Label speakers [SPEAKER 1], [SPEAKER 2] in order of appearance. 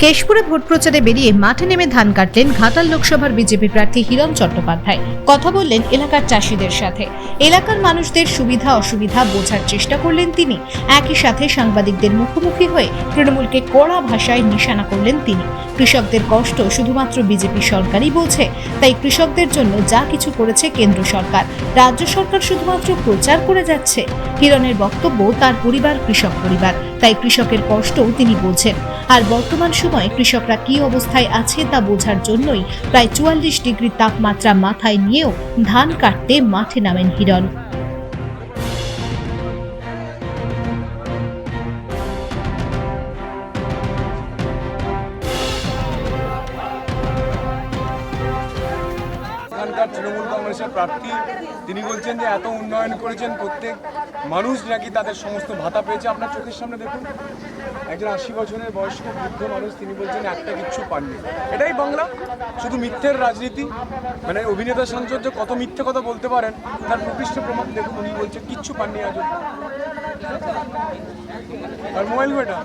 [SPEAKER 1] কেশপুরে vote প্রচারে বেরিয়ে মাঠে নেমে ধান কাটলেন ঘাটাল লোকসভার বিজেপি প্রার্থী হিরণ চট্টোপাধ্যায়। কথা বললেন এলাকার চাষিদের সাথে। এলাকার মানুষদের সুবিধা অসুবিধা বোঝার চেষ্টা করলেন তিনি। একই সাথে সাংবাদিকদের মুখোমুখি হয়ে তৃণমূলকে কড়া ভাষায় নিশানা করলেন তিনি। কৃষকদের কষ্ট শুধুমাত্র বিজেপি সরকারই বোঝে, তাই কৃষকদের জন্য যা কিছু করেছে কেন্দ্র সরকার। রাজ্য সরকার শুধুমাত্র প্রচার করে যাচ্ছে। হিরণের বক্তব্য তার পরিবার, কৃষক পরিবার, তাই কৃষকের কষ্টও তিনি বোঝেন। আর বর্তমান সময়ে কৃষকরা কি অবস্থায় আছে তা বোঝার জন্যই প্রায় চুয়াল্লিশ ডিগ্রি তাপমাত্রা মাথায় নিয়েও ধান কাটতে মাঠে নামেন হিরণ।
[SPEAKER 2] এখানকার তৃণমূল কংগ্রেসের প্রার্থী, তিনি বলছেন যে এত উন্নয়ন করেছেন প্রত্যেক মানুষ নাকি তাদের সমস্ত ভাতা পেয়েছে। আপনার চোখের সামনে দেখুন, একজন আশি বছরের বয়স্ক বৃদ্ধ মানুষ তিনি বলছেন একটা কিচ্ছু পাননি। এটাই বাংলা, শুধু মিথ্যের রাজনীতি। মানে অভিনেতা সাংসদ যে কত মিথ্যে কথা বলতে পারেন, তার প্রকৃষ্ট প্রমাণ দেখুন, উনি বলছেন কিচ্ছু পাননি আজ আর মোবাইল বেটা?